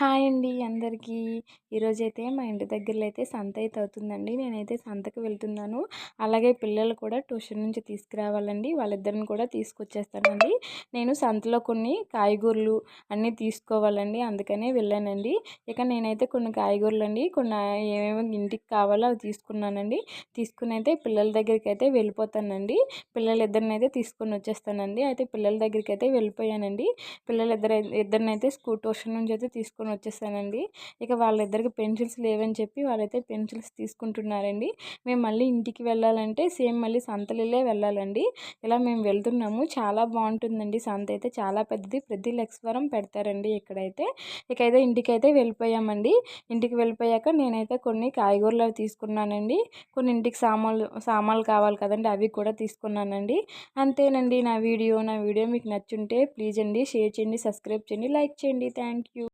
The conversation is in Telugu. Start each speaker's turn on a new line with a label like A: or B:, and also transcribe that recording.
A: హాయ్ అండి అందరికీ. ఈరోజైతే మా ఇంటి దగ్గరలో అయితే సంత అయితే అవుతుందండి. నేనైతే సంతకు వెళ్తున్నాను. అలాగే పిల్లలు కూడా ట్యూషన్ నుంచి తీసుకురావాలండి. వాళ్ళిద్దరిని కూడా తీసుకొచ్చేస్తానండి. నేను సంతలో కొన్ని కాయగూరలు అన్నీ తీసుకోవాలండి. అందుకనే వెళ్ళానండి. ఇక నేనైతే కొన్ని కాయగూరలు అండి కొన్ని ఏమేమి ఇంటికి కావాలో అవి తీసుకున్నానండి. తీసుకుని అయితే పిల్లల దగ్గరికి అయితే వెళ్ళిపోతానండి. పిల్లలు ఇద్దరిని అయితే తీసుకొని వచ్చేస్తానండి. అయితే పిల్లల దగ్గరికి అయితే వెళ్ళిపోయానండి. పిల్లలు ఇద్దరు ఇద్దరిని అయితే స్కూల్ ట్యూషన్ నుంచి అయితే తీసుకొని తీసుకొని వచ్చేసానండి ఇక వాళ్ళిద్దరికి పెన్సిల్స్ లేవని చెప్పి వాళ్ళైతే పెన్సిల్స్ తీసుకుంటున్నారండి. మేము మళ్ళీ ఇంటికి వెళ్ళాలంటే సేమ్ మళ్ళీ సంతలిలే వెళ్ళాలండి. ఇలా మేము వెళ్తున్నాము. చాలా బాగుంటుందండి. సంత అయితే చాలా పెద్దది. ప్రతి లెక్స్వరం పెడతారండి ఇక్కడైతే. ఇకైతే ఇంటికైతే వెళ్ళిపోయామండి. ఇంటికి వెళ్ళిపోయాక నేనైతే కొన్ని కాయగూరలు అవి తీసుకున్నానండి. కొన్ని ఇంటికి సామాన్లు సామాన్లు కావాలి కదండి అవి కూడా తీసుకున్నానండి. అంతేనండి నా వీడియో. నా వీడియో మీకు నచ్చుంటే ప్లీజ్ అండి షేర్ చేయండి సబ్స్క్రైబ్ చేయండి లైక్ చేయండి. థ్యాంక్